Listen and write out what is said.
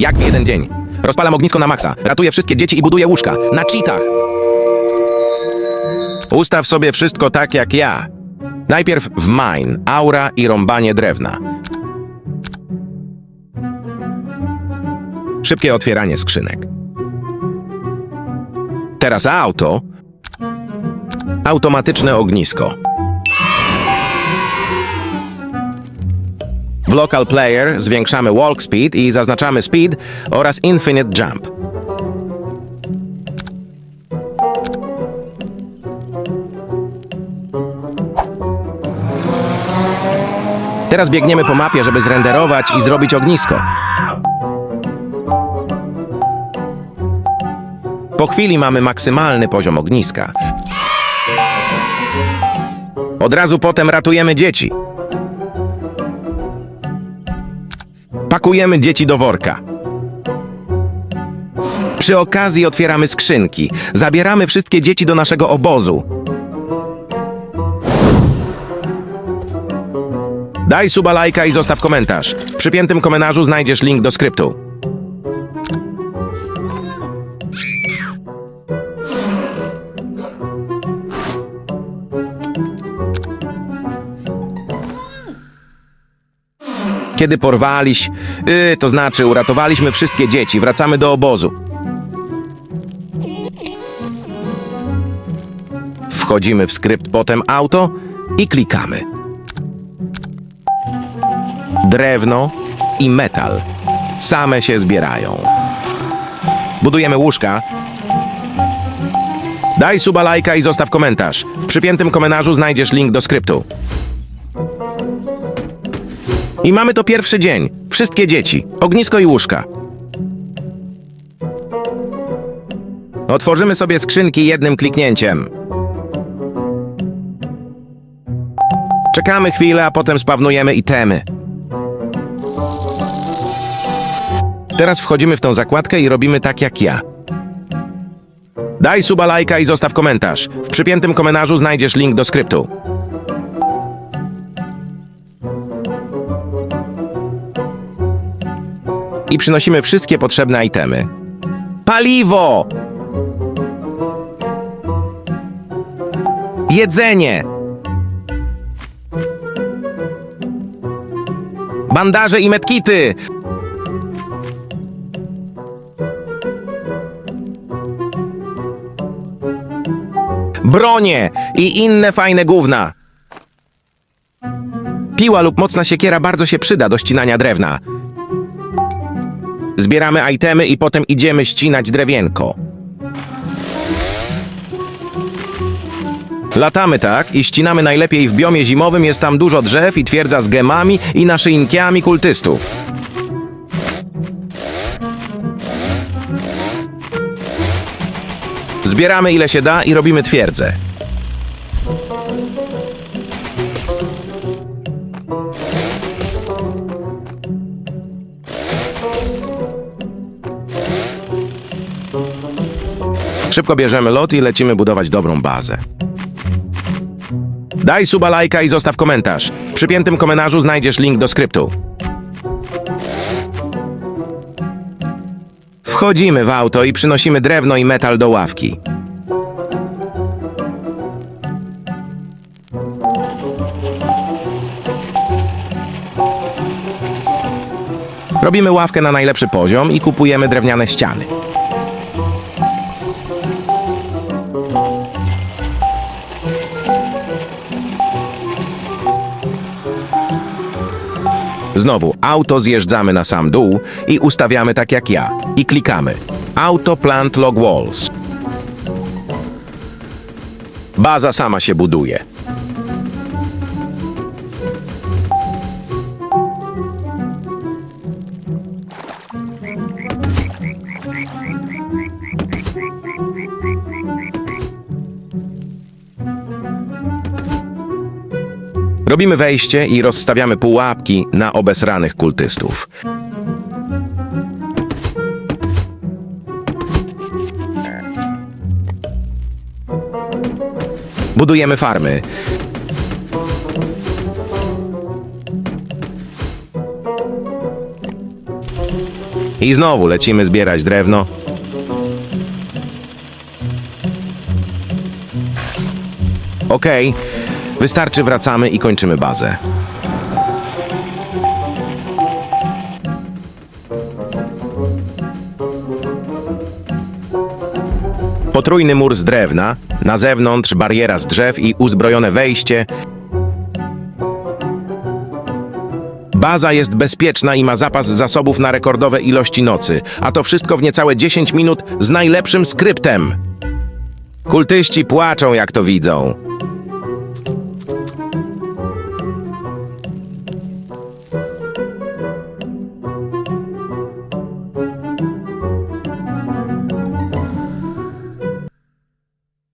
Jak w jeden dzień. Rozpalam ognisko na maksa, ratuję wszystkie dzieci i buduję łóżka. Na cheatach. Ustaw sobie wszystko tak jak ja. Najpierw w mine, aura i rąbanie drewna. Szybkie otwieranie skrzynek. Teraz auto. Automatyczne ognisko. W Local Player zwiększamy walk speed i zaznaczamy speed oraz infinite jump. Teraz biegniemy po mapie, żeby zrenderować i zrobić ognisko. Po chwili mamy maksymalny poziom ogniska. Od razu potem ratujemy dzieci. Pakujemy dzieci do worka. Przy okazji otwieramy skrzynki. Zabieramy wszystkie dzieci do naszego obozu. Daj suba lajka i zostaw komentarz. W przypiętym komentarzu znajdziesz link do skryptu. Kiedy porwaliś, yy, to znaczy uratowaliśmy wszystkie dzieci, wracamy do obozu. Wchodzimy w skrypt, potem auto i klikamy. Drewno i metal same się zbierają. Budujemy łóżka. Daj suba lajka i zostaw komentarz. W przypiętym komentarzu znajdziesz link do skryptu. I mamy to pierwszy dzień. Wszystkie dzieci. Ognisko i łóżka. Otworzymy sobie skrzynki jednym kliknięciem. Czekamy chwilę, a potem spawnujemy itemy. Teraz wchodzimy w tą zakładkę i robimy tak jak ja. Daj suba lajka i zostaw komentarz. W przypiętym komentarzu znajdziesz link do skryptu. I przynosimy wszystkie potrzebne itemy. Paliwo! Jedzenie! Bandaże i medkity! Bronie i inne fajne gówna. Piła lub mocna siekiera bardzo się przyda do ścinania drewna. Zbieramy itemy i potem idziemy ścinać drewienko. Latamy tak i ścinamy najlepiej w biomie zimowym, jest tam dużo drzew i twierdza z gemami i naszyjnikiami kultystów. Zbieramy ile się da i robimy twierdzę. Szybko bierzemy lot i lecimy budować dobrą bazę. Daj suba lajka i zostaw komentarz. W przypiętym komentarzu znajdziesz link do skryptu. Wchodzimy w auto i przynosimy drewno i metal do ławki. Robimy ławkę na najlepszy poziom i kupujemy drewniane ściany. Znowu auto zjeżdżamy na sam dół i ustawiamy tak jak ja. I klikamy. Auto Plant Log Walls. Baza sama się buduje. Robimy wejście i rozstawiamy pułapki na obesranych kultystów. Budujemy farmy. I znowu lecimy zbierać drewno. Okej, wystarczy wracamy i kończymy bazę. Potrójny mur z drewna, na zewnątrz bariera z drzew i uzbrojone wejście. Baza jest bezpieczna i ma zapas zasobów na rekordowe ilości nocy, a to wszystko w niecałe 10 minut z najlepszym skryptem. Kultyści płaczą, jak to widzą.